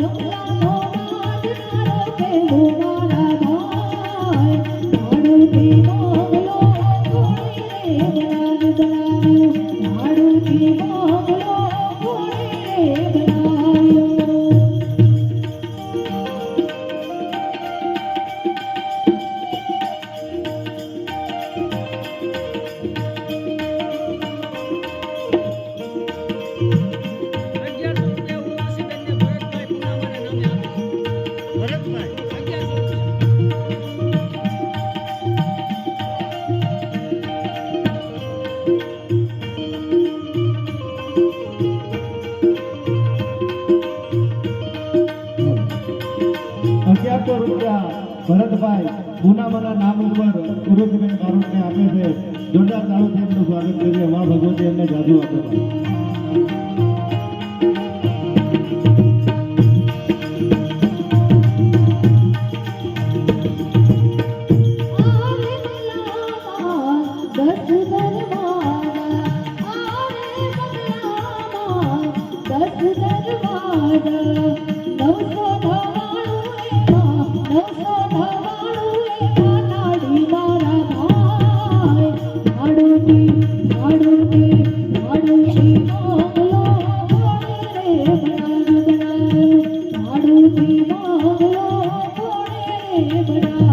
Thank you. પાંચસો રૂપિયા. ભરતભાઈ પૂનામાના નામ ઉપર ઉરુજબેન બારોટને આપે છે. જોરદાર તાળું છે એમનું સ્વાગત કરીએ વાહ ભગવતી એમને જાદુ આપે Pedra